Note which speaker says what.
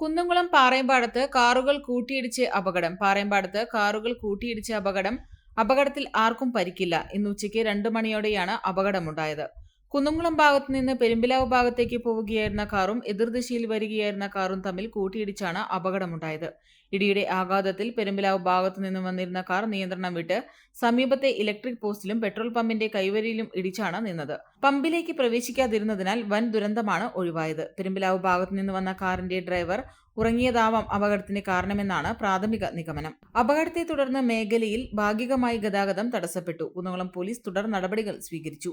Speaker 1: കുന്നംകുളം പാറയമ്പാടത്ത് കാറുകൾ കൂട്ടിയിടിച്ച് അപകടം. പാറയമ്പാടത്ത് കാറുകൾ കൂട്ടിയിടിച്ച് അപകടം. അപകടത്തിൽ ആർക്കും പരിക്കില്ല. ഇന്ന് ഉച്ചയ്ക്ക് രണ്ടു മണിയോടെയാണ് അപകടമുണ്ടായത്. കുന്നംകുളം ഭാഗത്ത് നിന്ന് പെരുമ്പിലാവ് ഭാഗത്തേക്ക് പോവുകയായിരുന്ന കാറും എതിർദിശയിൽ വരികയായിരുന്ന കാറും തമ്മിൽ കൂട്ടിയിടിച്ചാണ് അപകടമുണ്ടായത്. ഇടിയുടെ ആഘാതത്തിൽ പെരുമ്പിലാവ് ഭാഗത്തു നിന്നും വന്നിരുന്ന കാർ നിയന്ത്രണം വിട്ട് സമീപത്തെ ഇലക്ട്രിക് പോസ്റ്റിലും പെട്രോൾ പമ്പിന്റെ കൈവരിയിലും ഇടിച്ചാണ് നിന്നത്. പമ്പിലേക്ക് പ്രവേശിക്കാതിരുന്നതിനാൽ വൻ ദുരന്തമാണ് ഒഴിവായത്. പെരുമ്പിലാവ് ഭാഗത്തു നിന്ന് വന്ന കാറിന്റെ ഡ്രൈവർ ഉറങ്ങിയതാവാം അപകടത്തിന് കാരണമെന്നാണ് പ്രാഥമിക നിഗമനം. അപകടത്തെ തുടർന്ന് മേഖലയിൽ ഭാഗികമായി ഗതാഗതം തടസ്സപ്പെട്ടു. കുന്നംകുളം പോലീസ് തുടർ നടപടികൾ സ്വീകരിച്ചു.